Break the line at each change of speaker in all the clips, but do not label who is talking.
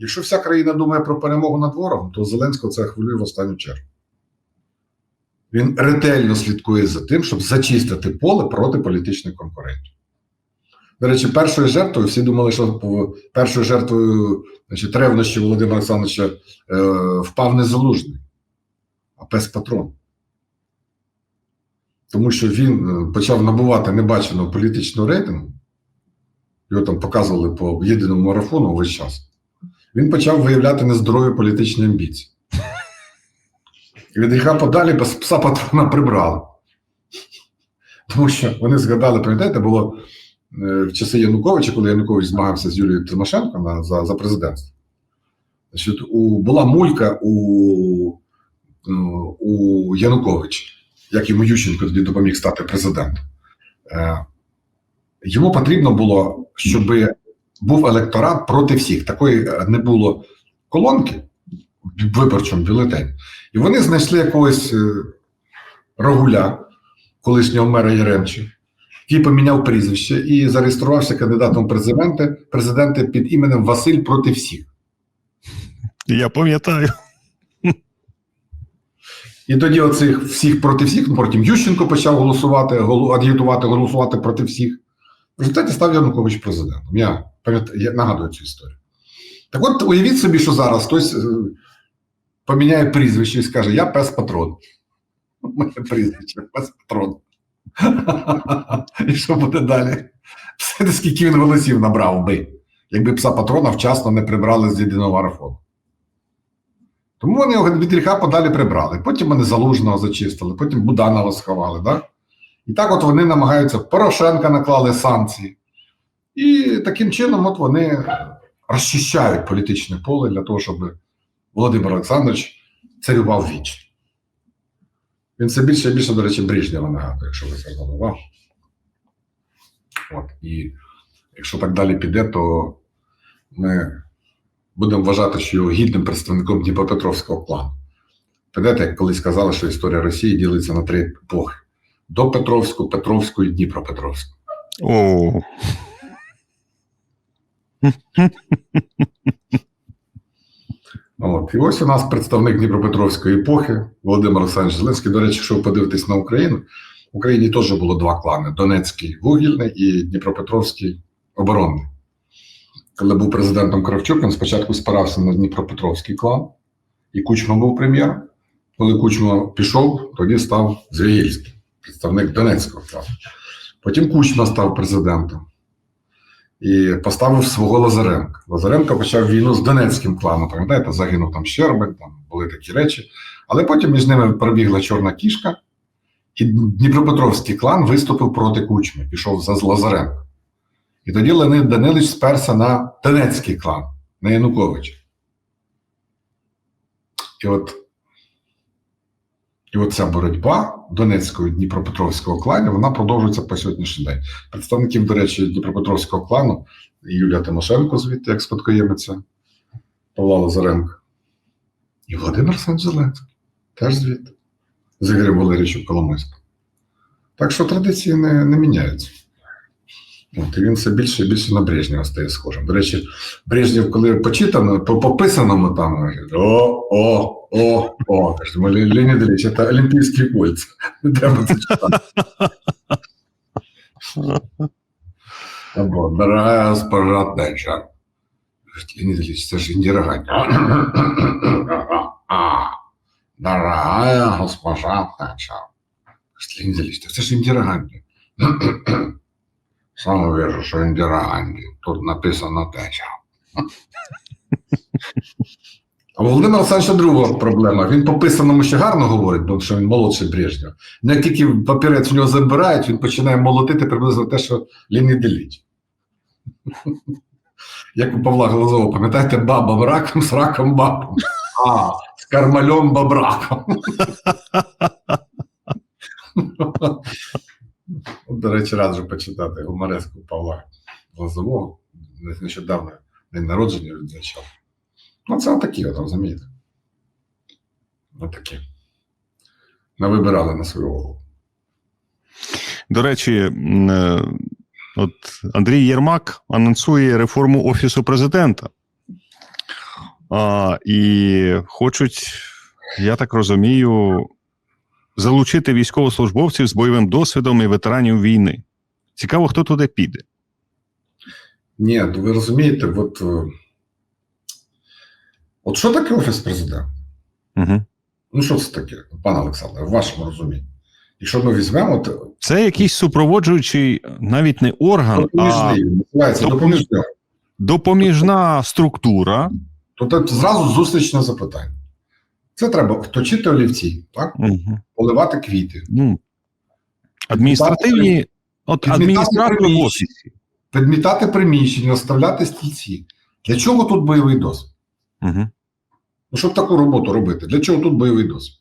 Якщо вся країна думає про перемогу над ворогом, то Зеленського це хвилює в останню чергу. Він ретельно слідкує за тим, щоб зачистити поле проти політичних конкурентів. До речі, першою жертвою всі думали, що першою жертвою значить, ревнощі Володимира Олександровича е, впав не залужний, а пес патрон. Тому що він е, почав набувати небаченого політичного рейтингу, його там показували по єдиному марафону весь час. Він почав виявляти нездорові політичні амбіції. Від гріха подалі пса патрона прибрали. Тому що вони згадали, пам'ятаєте, було е, в часи Януковича, коли Янукович змагався з Юлією Тимошенко на, за, за президентство. Значить, у, була мулька у, ну, у Януковича, як йому Ющенко тоді допоміг стати президентом. Е, йому потрібно було, щоб був електорат проти всіх. Такої е, не було колонки в виборчому бюлетені. І вони знайшли якогось е, Рогуля, колишнього мера Яремча, який поміняв прізвище і зареєструвався кандидатом в президенти, президенти під іменем Василь проти всіх.
Я пам'ятаю.
І тоді оцих всіх проти всіх, ну, потім Ющенко почав голосувати, агітувати, голосувати проти всіх. В результаті став Янукович президентом. Я, я нагадую цю історію. Так от уявіть собі, що зараз хтось е, поміняє прізвище і скаже: Я пес патрон. Моє прізвище пес патрон. І що буде далі? Все, скільки він голосів набрав би, якби пса патрона вчасно не прибрали з єдиного марафону. Тому вони його від гріха подалі прибрали. Потім вони Залужного зачистили, потім Буданова сховали. Да? І так от вони намагаються, Порошенка наклали санкції. І таким чином от вони розчищають політичне поле для того, щоб Володимир Олександрович царював вічно. Він все більше і більше, до речі, Брежнєва нагадує, якщо ви звернули увагу. От, і якщо так далі піде, то ми будемо вважати, що його гідним представником Дніпропетровського клану. Пам'ятаєте, як колись казали, що історія Росії ділиться на три епохи: до Петровську, Петровську і Дніпропетровську.
О,
От. І ось у нас представник Дніпропетровської епохи, Володимир Олександрович Зеленський. До речі, якщо ви подивитесь на Україну, в Україні теж було два клани: Донецький вугільний і Дніпропетровський оборонний. Коли був президентом Кравчук, він спочатку спирався на Дніпропетровський клан, і Кучма був прем'єр. Коли Кучма пішов, тоді став Звягільський, представник Донецького клану. Потім Кучма став президентом і поставив свого Лазаренка. Лазаренко почав війну з Донецьким кланом. Пам'ятаєте, загинув там Щербин, там були такі речі. Але потім між ними пробігла чорна кішка, і Дніпропетровський клан виступив проти Кучми, пішов за Лазаренко. І тоді Леонид Данилович сперся на Донецький клан, на Януковича. І от, і оця боротьба Донецького і Дніпропетровського кланів вона продовжується по сьогоднішній день. Представників, до речі, Дніпропетровського клану Юлія Тимошенко, звідти, як спадкоємиця Павла Лазаренко, і Володимир Зеленський теж звідти, з Ігорем Валерійовичем Коломойським. Так що традиції не, не міняються. От, він все більше і більше на Брежнєва стає схожим. До речі, Брежнєв, коли почитано, по пописаному там, о, о, о, о, каже, Леонід Ілліч, це Олімпійські кольця. Не треба це читати. Або, дорогая госпожа. Леонід Ілліч, це ж Індіра Ганді. А, Дорогая госпожа Тетчер. Леонід Ілліч, це ж Індіра Ганді. Сам вижу, що Індіра Ганді. Тут написано Тетчер. А Володимир Олександровича друга проблема. Він по писаному ще гарно говорить, бо що він молодший Брежнєва. Ну, як тільки папірець в нього забирають, він починає молотити приблизно те, що Леонід Ілліч. Як у Павла Глазова, пам'ятаєте, бабам раком з раком бабом. А, з кармальом бабраком. До речі, раджу почитати гумореску Павла Глазового. Нещодавно день народження відзначав. Ну, це отакі, от, розумієте? Отакі. Не вибирали на свою голову.
до речі, е, от Андрій Єрмак анонсує реформу Офісу президента. А, і хочуть, я так розумію, залучити військовослужбовців з бойовим досвідом і ветеранів війни. Цікаво, хто туди піде.
Ні, ви розумієте, от, е, от що таке офіс президента?
Угу.
Ну, що це таке, пане Олександре, в вашому розумінні? Якщо ми візьмемо, то
Це якийсь супроводжуючий навіть не орган, а
допоміжний, називається
допоміж-
допоміжний.
допоміжна структура.
То тут зразу зустрічне запитання. Це треба вточити олівці, так?
Угу.
поливати квіти,
Ну, адміністративні, от
Підмітати
адміністратор в
приміщення.
офісі.
підмітати приміщення, розставляти стільці. Для чого тут бойовий досвід?
Угу.
Ну, щоб таку роботу робити, для чого тут бойовий досвід?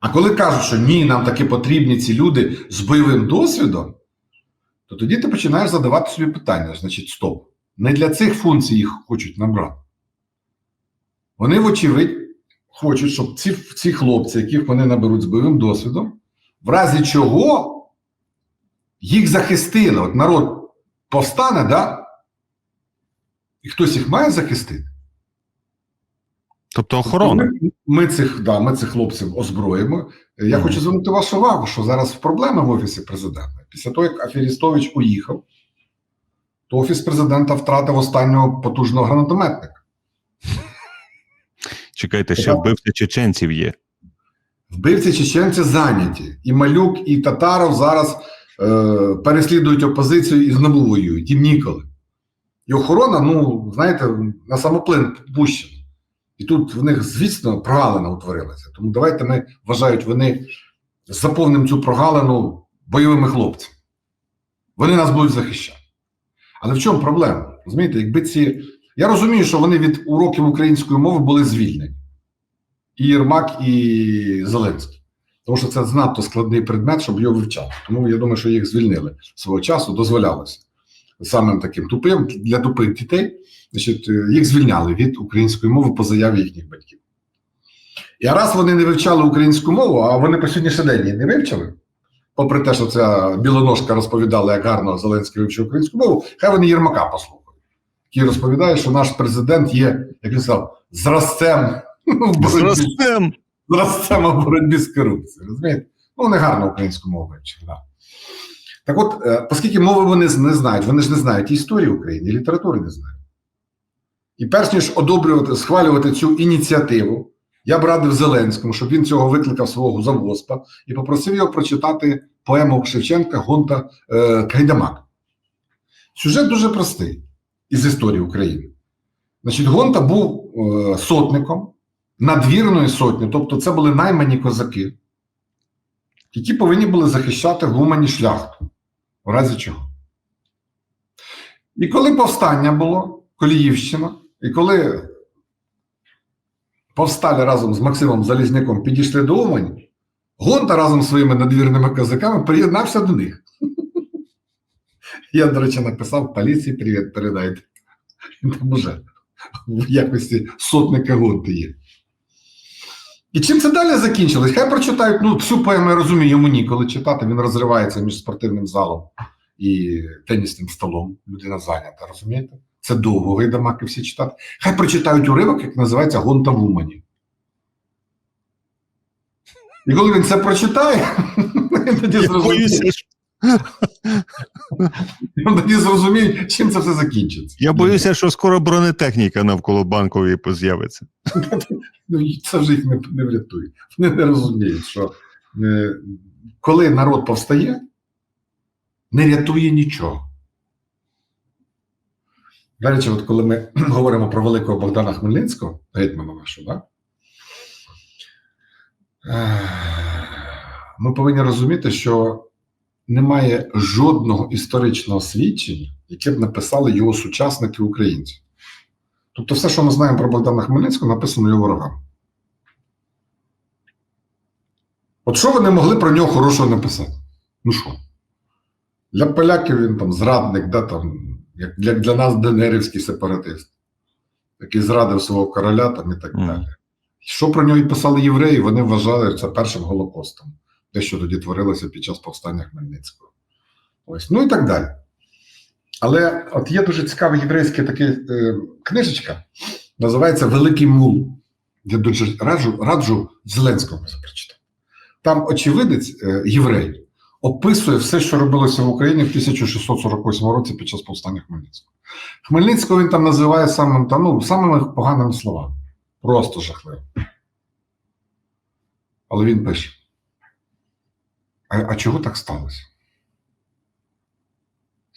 А коли кажуть, що ні, нам таки потрібні ці люди з бойовим досвідом, то тоді ти починаєш задавати собі питання: значить, стоп. Не для цих функцій їх хочуть набрати. Вони, вочевидь, хочуть, щоб ці, ці хлопці, яких вони наберуть з бойовим досвідом, в разі чого їх захистили. От народ повстане, да? і хтось їх має захистити.
Тобто охорона.
Ми, ми, цих, да, ми цих хлопців озброїмо. Я
Мгм.
хочу звернути вашу увагу, що зараз проблеми в Офісі президента. Після того, як Аферістович уїхав, то Офіс президента втратив останнього потужного гранатометника.
Чекайте, ще вбивця чеченців є.
Вбивці чеченці зайняті. І Малюк, і Татаров зараз е, переслідують опозицію і знову воюють. Їм ніколи. І охорона, ну, знаєте, на самоплин пущена. І тут в них, звісно, прогалина утворилася. Тому давайте ми вважають, вони заповнимо цю прогалину бойовими хлопцями. Вони нас будуть захищати. Але в чому проблема? Розумієте, якби ці. Я розумію, що вони від уроків української мови були звільнені. І Єрмак, і Зеленський. Тому що це занадто складний предмет, щоб його вивчати. Тому я думаю, що їх звільнили свого часу, дозволялося. Самим таким тупим для тупих дітей, значить, їх звільняли від української мови по заяві їхніх батьків. І раз вони не вивчали українську мову, а вони по сьогоднішній день її не вивчили, попри те, що ця білоножка розповідала, як гарно Зеленський вивчив українську мову, хай вони Єрмака послухають. Який розповідає, що наш президент є, як він сказав, зразцем боротьбі зразцем в боротьбі з корупцією. Розумієте? Ну, вони гарно українську мову вивчили. Да. Так от, е, оскільки мови вони не знають, вони ж не знають і історії України, і літератури не знають. І перш ніж одобрювати, схвалювати цю ініціативу, я б радив Зеленському, щоб він цього викликав свого завгоспа і попросив його прочитати поему Шевченка Гонта е, Кайдамак. Сюжет дуже простий із історії України. Значить, Гонта був е, сотником надвірної сотні, тобто це були наймані козаки, які повинні були захищати в Умані шляхту, в разі чого. І коли повстання було, Коліївщина, і коли повсталі разом з Максимом Залізняком підійшли до Умані, Гонта разом з своїми надвірними козаками приєднався до них. Я, до речі, написав поліції привіт передайте. Там уже в якості сотника Гонти є. І чим це далі закінчилось? Хай прочитають, ну, всю поему я розумію, йому ніколи читати, він розривається між спортивним залом і тенісним столом. Людина зайнята, розумієте? Це довго гайдамаки всі читати. Хай прочитають уривок, як називається Гонта в Умані. І коли він це прочитає, він тоді зрозуміє, він тоді зрозуміє, чим це все закінчиться.
я боюся, що скоро бронетехніка навколо банкової з'явиться.
Ну, це вже їх не, не врятує. Вони не розуміють, що е, коли народ повстає, не рятує нічого. До речі, от коли ми говоримо про великого Богдана Хмельницького, гетьмана нашого, да? е, ми повинні розуміти, що немає жодного історичного свідчення, яке б написали його сучасники українці. Тобто, все, що ми знаємо про Богдана Хмельницького, написано його ворогам. От що вони могли про нього хорошого написати? Ну що? Для поляків він там зрадник, да, там, як для, для нас денерівський сепаратист, який зрадив свого короля там, і так
Мгм.
далі. Що про нього і писали євреї, вони вважали це першим Голокостом, те, що тоді творилося під час повстання Хмельницького. Ось, ну і так далі. Але от є дуже цікава єврейська така е, книжечка, називається Великий Мул. Я дуже раджу, раджу Зеленському прочитати. Там очевидець, е, єврей, описує все, що робилося в Україні в 1648 році під час повстання Хмельницького. Хмельницького він там називає самим, та, ну, самими поганими словами. Просто жахливо. Але він пише: а, а чого так сталося?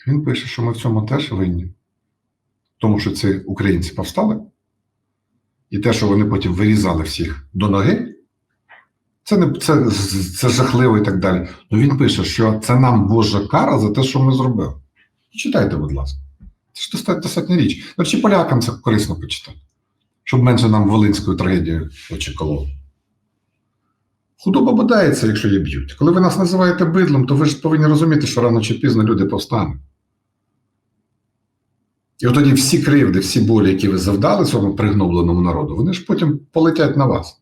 Він пише, що ми в цьому теж винні. Тому що ці українці повстали, і те, що вони потім вирізали всіх до ноги, це, не, це, це жахливо і так далі. Ну він пише, що це нам Божа кара за те, що ми зробили. Читайте, будь ласка. Це ж достатня річ. Чи полякам це корисно почитати, щоб менше нам волинською трагедією очікувало. Худоба бодається, якщо її б'ють. Коли ви нас називаєте бидлом, то ви ж повинні розуміти, що рано чи пізно люди повстануть. І от тоді всі кривди, всі болі, які ви завдали цьому пригнобленому народу, вони ж потім полетять на вас.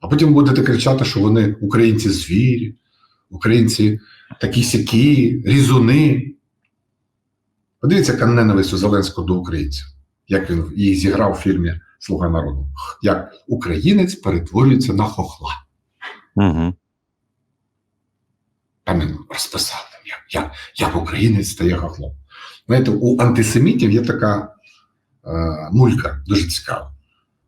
А потім будете кричати, що вони українці звірі, українці такі сякі, різуни. Подивіться, яка ненависть у Зеленського до українців, як він її зіграв у фільмі Слуга народу. Як українець перетворюється на хохла.
Угу.
Там він розписав, як, як, як українець стає хохлом. Знаєте, у антисемітів є така е, мулька дуже цікава.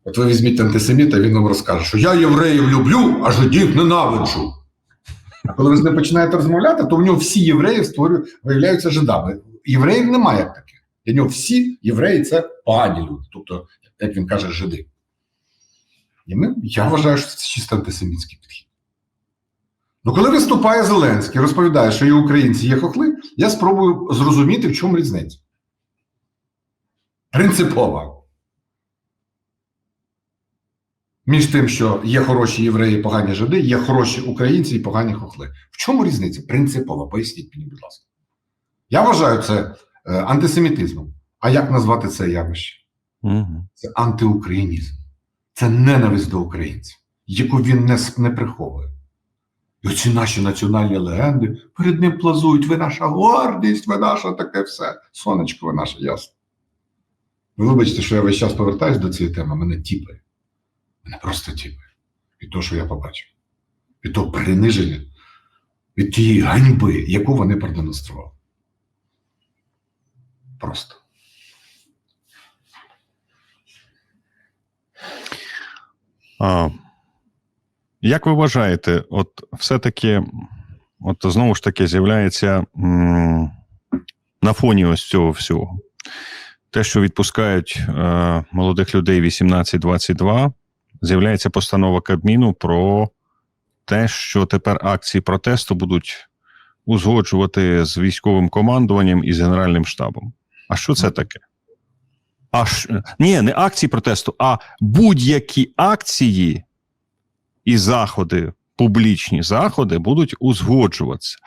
От ви візьміть антисеміта, він вам розкаже, що я євреїв люблю, а жидів ненавиджу. А коли ви з ним починаєте розмовляти, то в нього всі євреї створюють, виявляються жидами. Євреїв немає як таких. Для нього всі євреї це погані люди, тобто, як він каже, жиди. І ми, я вважаю, що це чисто антисемітський підхід. Ну, коли виступає Зеленський, розповідає, що є українці, є хохли, я спробую зрозуміти, в чому різниця. Принципова. Між тим, що є хороші євреї, і погані жиди, є хороші українці і погані хохли. В чому різниця? Принципова. Поясніть мені, будь ласка. Я вважаю це е, антисемітизмом. А як назвати це явище?
Угу.
Це антиукраїнізм. Це ненависть до українців, яку він не, не приховує. І оці наші національні легенди перед ним плазують. Ви наша гордість, ви наша таке все. Сонечко, ви наше ясно. Ви вибачте, що я весь час повертаюсь до цієї теми, мене тіпає. Мене просто тіпає. Від того, що я побачив. Від того приниження, від тієї ганьби, яку вони продемонстрували. Просто.
А, як ви вважаєте, от все-таки, от знову ж таки, з'являється м, на фоні ось цього всього. Те, що відпускають е, молодих людей 18-22, з'являється постанова Кабміну про те, що тепер акції протесту будуть узгоджувати з військовим командуванням і з Генеральним штабом. А що це таке? А ш... Ні, не акції протесту, а будь-які акції і заходи, публічні заходи будуть узгоджуватися.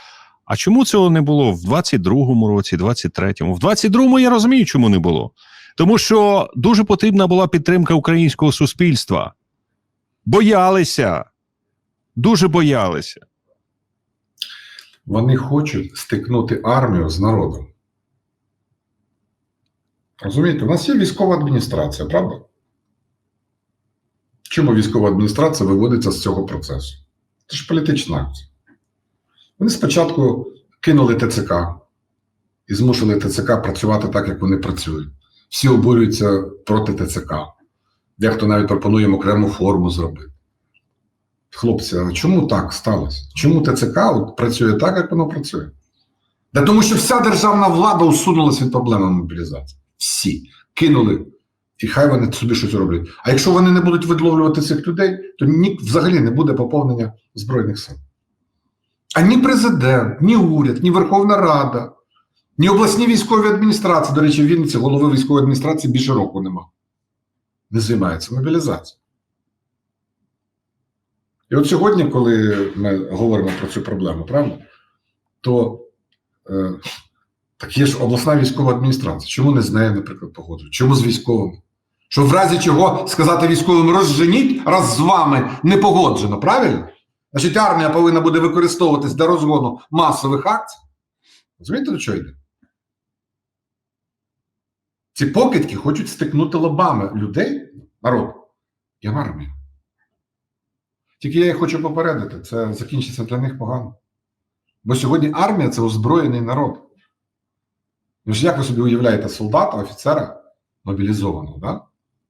А чому цього не було в 22-му році, 23-му? В 22-му я розумію, чому не було. Тому що дуже потрібна була підтримка українського суспільства. Боялися, дуже боялися.
Вони хочуть стикнути армію з народом. Розумієте, у нас є військова адміністрація, правда? Чому військова адміністрація виводиться з цього процесу? Це ж політична акція. Вони спочатку кинули ТЦК і змусили ТЦК працювати так, як вони працюють. Всі обурюються проти ТЦК. Дехто навіть пропонує окрему форму зробити. Хлопці, а чому так сталося? Чому ТЦК от працює так, як воно працює? Да тому що вся державна влада усунулася від проблеми мобілізації. Всі кинули, і хай вони собі щось роблять. А якщо вони не будуть відловлювати цих людей, то ні, взагалі не буде поповнення Збройних сил. А ні президент, ні уряд, ні Верховна Рада, ні обласні військові адміністрації, до речі, в Вінниці голови військової адміністрації більше року нема. Не займаються мобілізацією. І от сьогодні, коли ми говоримо про цю проблему, правда, то е, так є ж обласна військова адміністрація. Чому не з нею, наприклад, погоджують? Чому з військовими? Що в разі чого сказати військовим розженіть, раз з вами не погоджено, правильно? Значить, армія повинна буде використовуватись для розгону масових акцій. Розумієте, до чого йде? Ці покидьки хочуть стикнути лобами людей, народ, і армію. Тільки я їх хочу попередити, це закінчиться для них погано. Бо сьогодні армія це озброєний народ. Ну ж як ви собі уявляєте солдата, офіцера мобілізованого, да?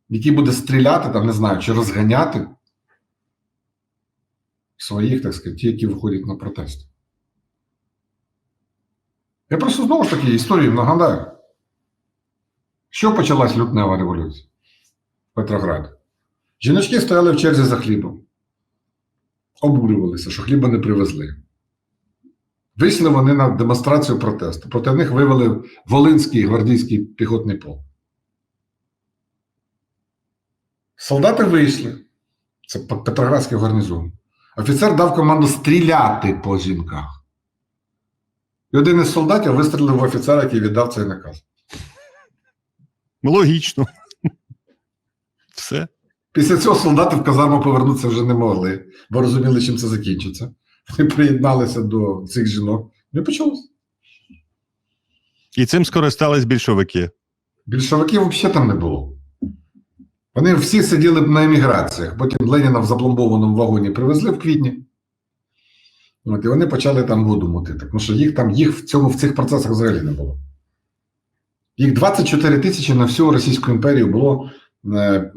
який буде стріляти, там, не знаю, чи розганяти своїх, так сказати, ті, які виходять на протест. Я просто знову ж таки історію нагадаю. Що почалась лютнева революція в Петрограді? Жіночки стояли в черзі за хлібом, обурювалися, що хліба не привезли. Вийшли вони на демонстрацію протесту. Проти них вивели Волинський гвардійський піхотний полк. Солдати вийшли. Це Петроградський гарнізон. Офіцер дав команду стріляти по жінках. І один із солдатів вистрілив в офіцера, який віддав цей наказ.
Логічно. Все.
Після цього солдати в казарму повернутися вже не могли, бо розуміли, чим це закінчиться. Вони приєдналися до цих жінок. Ну і почалося.
І цим скористались більшовики.
Більшовиків взагалі там не було. Вони всі сиділи б на еміграціях. Потім Леніна в запломбованому вагоні привезли в квітні. От, і вони почали там воду мутити. Тому що їх там їх в цьому в цих процесах взагалі не було. Їх 24 тисячі на всю Російську імперію було е,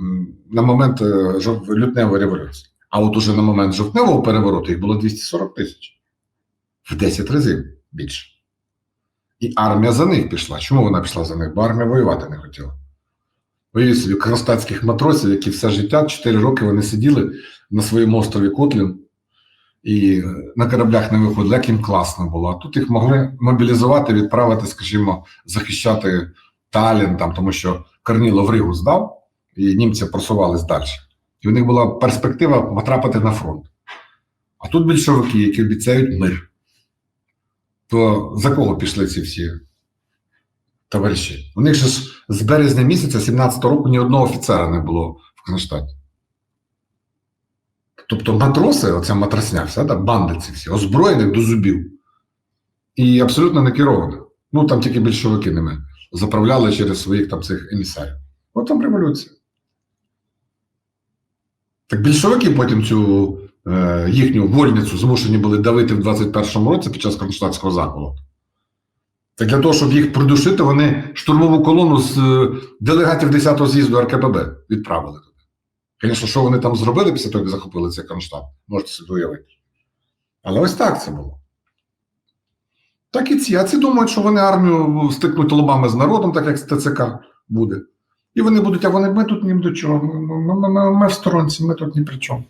на момент е, лютневої революції. А от уже на момент жовтневого перевороту їх було 240 тисяч. В 10 разів більше. І армія за них пішла. Чому вона пішла за них? Бо армія воювати не хотіла. Уявіть собі кронштадтських матросів, які все життя, 4 роки вони сиділи на своєму острові Котлін і на кораблях не виходили, як їм класно було. А тут їх могли мобілізувати, відправити, скажімо, захищати Талін, там, тому що Корніло в Ригу здав, і німці просувались далі. І у них була перспектива потрапити на фронт. А тут більшовики, які обіцяють мир. То за кого пішли ці всі товариші? У них же ж з березня місяця 17 року ні одного офіцера не було в Кронштадті. Тобто матроси, оця матросня, вся, да, банди ці всі, озброєних до зубів. І абсолютно не керованих. Ну там тільки більшовики ними заправляли через своїх там цих емісарів. От там революція. Так більшовики потім цю е, їхню вольницю змушені були давити в 21-му році під час Кронштадтського заколоту. Так для того, щоб їх придушити, вони штурмову колону з е, делегатів 10-го з'їзду РКПБ відправили туди. Звісно, що вони там зробили після того, як захопили цей Кронштадт, можете собі уявити. Але ось так це було. Так і ці. А ці думають, що вони армію стикнуть лобами з народом, так як з ТЦК буде. І вони будуть, а вони ми тут ні до чого. Ми, ми, ми, ми в сторонці, ми тут ні при чому.